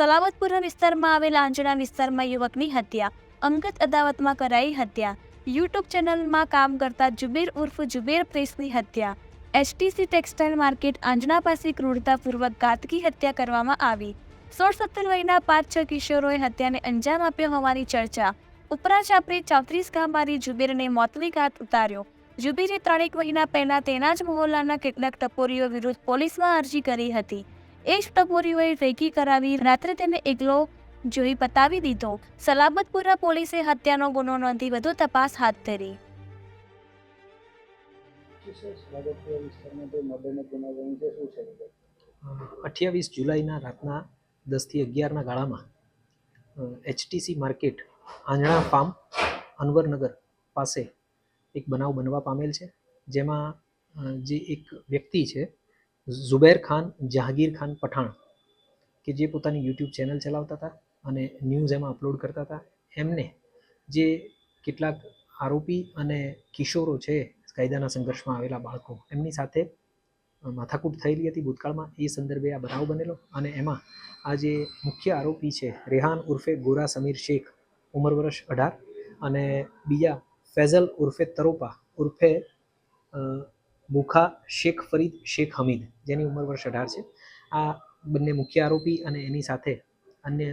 સલામતપુરા વિસ્તારમાં આવેલા આંજણા વિસ્તારમાં યુવકની હત્યા. અંગત અદાવતમાં કરાઈ હત્યા. યુટ્યુબ ચેનલમાં કામ કરતા જુબેર ઉર્ફ જુબેર પ્રેસની હત્યા. એચટીસી ટેક્સટાઇલ માર્કેટ આંજણા પાસે ક્રૂરતાપૂર્વક ઘાતકી હત્યા કરવામાં આવી. સોળ સત્તર વયના પાંચ છ કિશોરોએ હત્યાને અંજામ આપ્યો હોવાની ચર્ચા. ઉપરાંત ચાપરે ચોત્રીસ મારી જુબેરને મોતની ઘાત ઉતાર્યો. જુબેરે ત્રણેક મહિના પહેલા તેના જ મહોલ્લાના કેટલાક ટપોરીઓ વિરુદ્ધ પોલીસમાં અરજી કરી હતી. એ જ ટપોરીઓએ રેકી કરાવી રાત્રે તેને એકલો જોઈ પતાવી દીધો સલામતપુરા પોલીસે હત્યાનો ગુનો નોંધી વધુ તપાસ હાથ ધરી? અઠ્યાવીસ જુલાઈના રાતના દસથી અગિયારના ગાળામાં HTC market Anjana farm Anwarnagar પાસે એક બનાવ બનવા પામેલ છે, જેમાં જે એક વ્યક્તિ છે ઝુબેર ખાન જહાંગીર ખાન પઠાણ, કે જે પોતાની યુટ્યુબ ચેનલ ચલાવતા હતા અને ન્યૂઝ એમાં અપલોડ કરતા હતા, એમને જે કેટલાક આરોપી અને કિશોરો છે, કાયદાના સંઘર્ષમાં આવેલા બાળકો, એમની સાથે માથાકૂટ થયેલી હતી ભૂતકાળમાં. એ સંદર્ભે આ બનાવ બનેલો અને એમાં આ જે મુખ્ય આરોપી છે, રેહાન ઉર્ફે ગોરા સમીર શેખ, ઉંમર વર્ષ અઢાર, અને બીજા ફેઝલ ઉર્ફે તરોપા ઉર્ફે મુખા, શેખ ફરીદ, શેખ હમીદ, જેની ઉંમર વર્ષ અઢાર છે. આ બંને મુખ્ય આરોપી અને એની સાથે અન્ય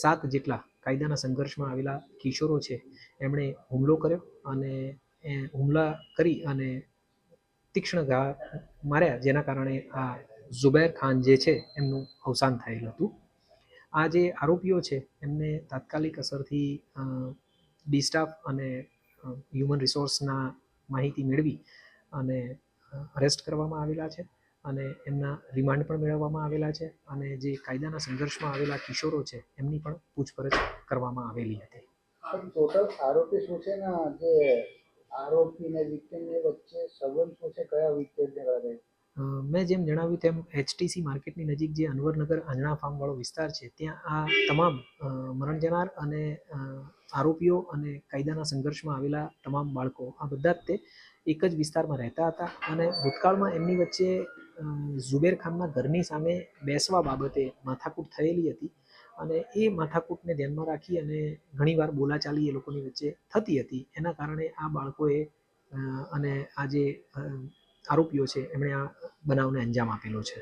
સાત જેટલા કાયદાના સંઘર્ષમાં આવેલા કિશોરો છે, એમણે હુમલો કર્યો અને એ હુમલા કરી અને તીક્ષ્ણ ઘા માર્યા, જેના કારણે આ ઝુબૈર ખાન જે છે, એમનું અવસાન થયેલ હતું. આ જે આરોપીઓ છે, એમને તાત્કાલિક અસરથી ડિસ્ટાફ અને હ્યુમન રિસોર્સના માહિતી મેળવી અને અરેસ્ટ કરવામાં આવેલા છે અને એમના રિમાન્ડ પણ મેળવવામાં આવેલા છે અને જે કાયદાના સંઘર્ષમાં આવેલા કિશોરો છે એમની પણ પૂછપરછ કરવામાં આવેલી હતી. ટોટલ આરોપી શું છે ને જે આરોપી ને વિક્ટિમની વચ્ચે સંબંધ શું છે? કયા વિક્ટિમ અ, મેં જેમ જણાવ્યું તેમ એચટીસી માર્કેટની નજીક જે અનવરનગર આંજણા ફાર્મવાળો વિસ્તાર છે ત્યાં આ તમામ મરણ જનાર અને આરોપીઓ અને કાયદાના સંઘર્ષમાં આવેલા તમામ બાળકો આ બધા જ તે એક જ વિસ્તારમાં રહેતા હતા અને ભૂતકાળમાં એમની વચ્ચે ઝુબેર ખાનના ઘરની સામે બેસવા બાબતે માથાકૂટ થયેલી હતી અને એ માથાકૂટને ધ્યાનમાં રાખી અને ઘણીવાર બોલાચાલી એ લોકોની વચ્ચે થતી હતી. એના કારણે આ બાળકોએ અને આ જે અ, આરોપીઓ છે એમણે આ બનાવને અંજામ આપેલો છે.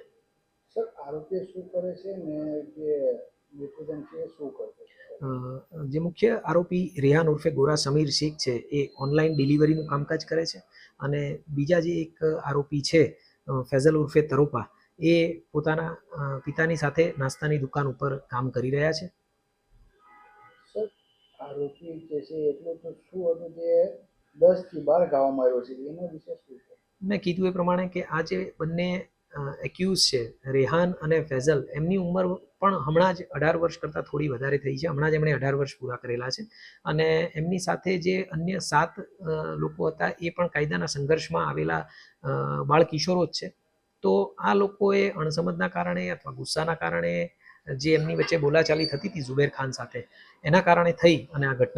સર આરોપી શું કરે છે ને જે જે મુખ્ય આરોપી રેહાન ઉર્ફે ગોરા સમીર શેખ છે એ ઓનલાઈન ડિલિવરીનું કામકાજ કરે છે અને બીજા જે એક આરોપી છે ફેઝલ ઉર્ફે તરોપા એ પોતાના પિતાની સાથે નાસ્તાની દુકાન ઉપર કામ કરી રહ્યા છે. સર આરોપી જે છે એટલું તો શું હતું જે દસથી બાર ગાવામાં આવ્યો છે એના વિશે શું છે? મેં કીધું એ પ્રમાણે કે આ જે બંને એક્યુઝ છે, રેહાન અને ફેઝલ, એમની ઉંમર પણ હમણાં જ અઢાર વર્ષ કરતાં થોડી વધારે થઈ છે. હમણાં જ એમણે અઢાર વર્ષ પૂરા કરેલા છે. અને એમની સાથે જે અન્ય સાત લોકો હતા એ પણ કાયદાના સંઘર્ષમાં આવેલા બાળકિશોરો બાળ કિશોરો જ છે. તો આ લોકોએ અણસમજના કારણે અથવા ગુસ્સાના કારણે જે એમની વચ્ચે બોલાચાલી થતી હતી ઝુબેર ખાન સાથે, એના કારણે થઈ અને આ ઘટના